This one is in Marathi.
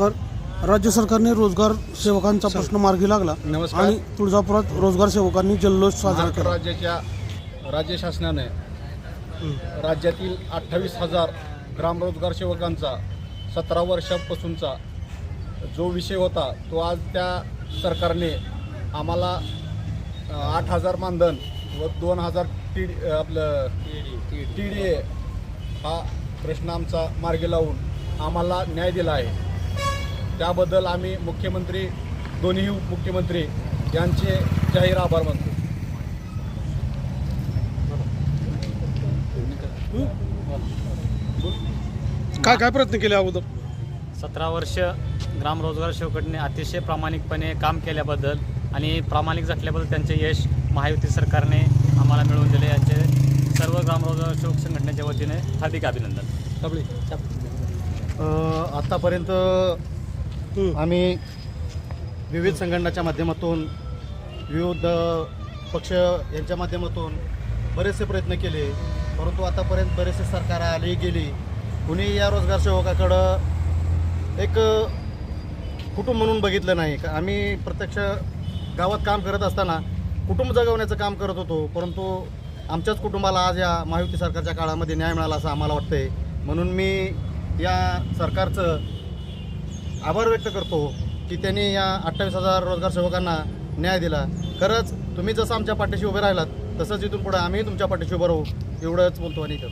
नमस्कार राज्य सरकारने रोजगार सेवकांचा प्रश्न मार्गी लागला नमस्कार. आणि तुळजापुरात रोजगार सेवकांनी जल्लोष साजरा महाराष्ट्र केला. राज्याच्या राज्य शासनाने राज्यातील अठ्ठावीस हजार ग्रामरोजगार सेवकांचा सतरा वर्षापासूनचा जो विषय होता तो आज त्या सरकारने आम्हाला आठ हजार मानधन व दोन हजार टी आपलं टी डी ए हा प्रश्न आमचा मार्गी लावून आम्हाला न्याय दिला आहे. त्याबद्दल आम्ही मुख्यमंत्री दोन्ही मुख्यमंत्री यांचे जाहीर आभार मानतो. काय काय प्रयत्न केले अगोदर? सतरा वर्ष ग्राम रोजगार सेवकांनी अतिशय प्रामाणिकपणे काम केल्याबद्दल आणि प्रामाणिक झाल्याबद्दल त्यांचे यश महायुती सरकारने आम्हाला मिळवून दिले. यांचे सर्व ग्राम रोजगार सेवक संघटनेच्या वतीने हार्दिक अभिनंदन. अ, आत्तापर्यंत आम्ही विविध संघटनाच्या माध्यमातून विविध पक्ष यांच्या माध्यमातून बरेचसे प्रयत्न केले. परंतु आतापर्यंत बरेचसे सरकार आली गेली. कुणी या रोजगार सेवकाकडं एक कुटुंब म्हणून बघितलं नाही. का आम्ही प्रत्यक्ष गावात काम करत असताना कुटुंब जगवण्याचं काम करत होतो. परंतु आमच्याच कुटुंबाला आज या महायुती सरकारच्या काळामध्ये न्याय मिळाला असं आम्हाला वाटतंय. म्हणून मी या सरकारचं आभार व्यक्त करतो की त्यांनी या अठ्ठावीस हजार रोजगार सेवकांना न्याय दिला. खरंच तुम्ही जसं आमच्या पाठीशी उभे राहिलात तसंच इथून पुढे आम्ही तुमच्या पाठीशी उभं राहू. एवढंच बोलतो आणि इथं